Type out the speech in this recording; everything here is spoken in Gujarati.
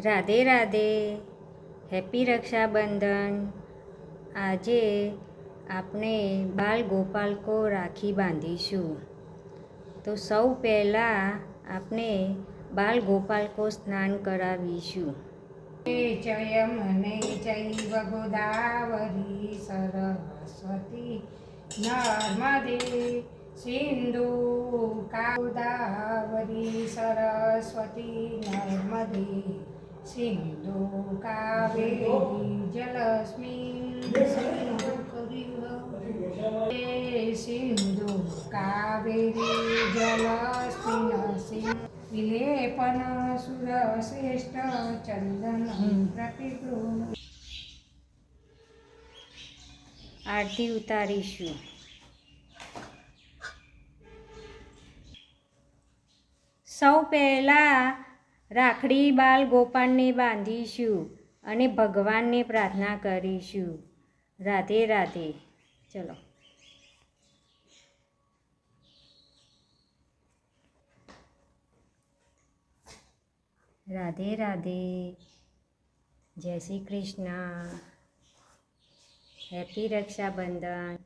રાધે રાધે, હેપી રક્ષાબંધન. આજે આપણે બાલ ગોપાલકો રાખી બાંધીશું. તો સૌ પહેલાં આપણે બાલ ગોપાલકો સ્નાન કરાવીશું. જયમને જય ગોદાવરી સરસ્વતી નર્મદે સિંધુ ગોદાવરી સરસ્વતી નર્મદે. સિંધુ કાવેરી જલસ્મિન સિંધુ કાવેરી જલસ્મિન વિલેપન સુરશ્રેષ્ઠ ચંદન પ્રતિગૃહ આરતી ઉતારીશું. સૌ પહેલાં રાખડી બાલ ગોપાલને બાંધીશું અને ભગવાનને પ્રાર્થના કરીશું. રાધે રાધે. ચલો. રાધે રાધે. જય શ્રી કૃષ્ણ. હેપી રક્ષાબંધન.